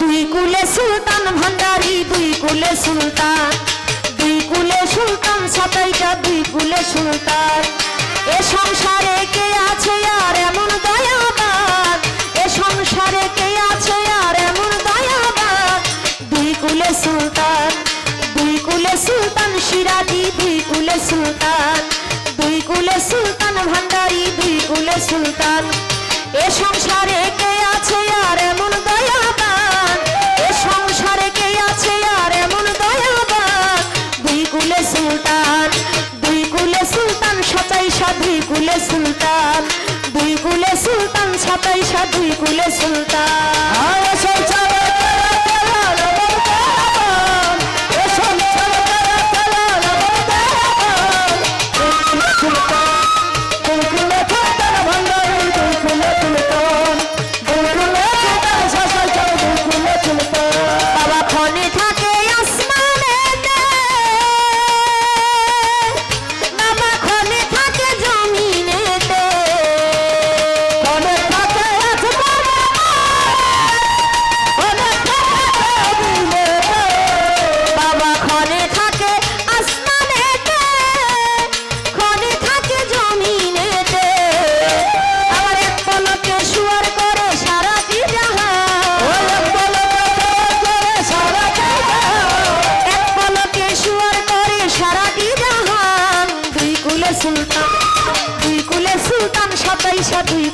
দুই কুলে সুলতান ভান্ডারি, দুই কুলে সুলতান। দুই কুলে সুলতান, সাতাইটা দুই কুলে সুলতান। এ সংসারে কে আছে আর এমন দয়াবান? এ সংসারে কে আছে আর এমন দয়াবান? দুই কুলে সুলতান, দুই কুলে সুলতান সিরাজি, দুই কুলে সুলতান। দুই কুলে সুলতান ভান্ডারি, দুই কুলে সুলতান। এ সংসারে কে আছে আর এমন দয়াবান? দুই কুলে সুলতান দুই কুলে সুলতান সাতাইশা দুই কুলে সুলতান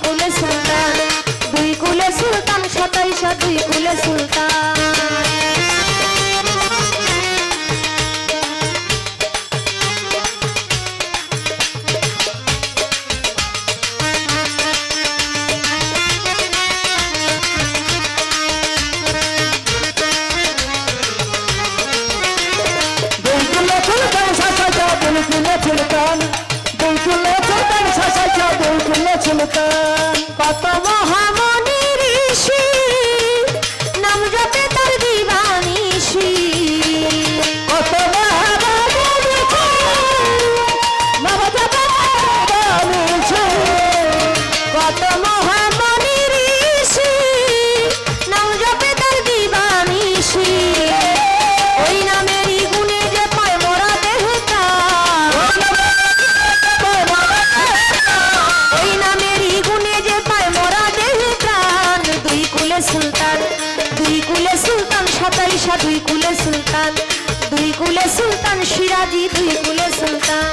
কুলে সুলতান দুই কুলে সুলতান সাতাইশা দুই কুলে সুলতান। সাতাইশা দুই কুলে সুলতান দুই কুলে সুলতান সিরাজি দুই কুলে সুলতান।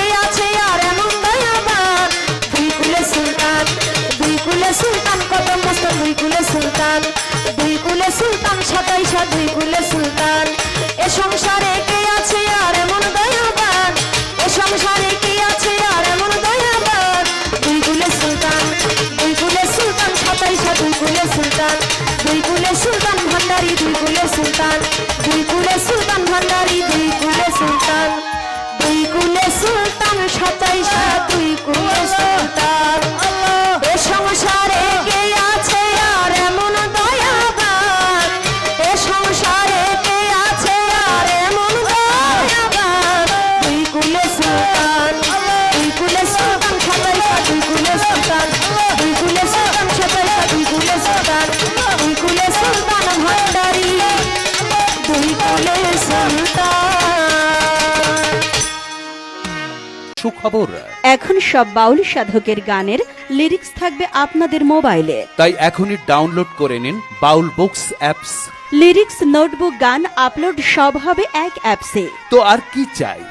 সংসারে কে আছে আর এমন দয়াবান? এ সংসারে কে আছে আর এমন দয়াবান? দুই কুলে সুলতান, দুই কুলে সুলতান, সাতাইশা দুই কুলে সুলতান। দুই কুলে সুলতান ভান্ডারি, দুই কুলে সুলতান। দুই কুলে সুলতান ভান্ডারি সুখবর এখন সব বাউল সাধকের গানের লিরিক্স থাকবে আপনাদের মোবাইলে। তাই এখনই ডাউনলোড করে নিন Baul books apps. Lyrics notebook গান আপলোড সব হবে এক অ্যাপসে। তো আর কি চাই?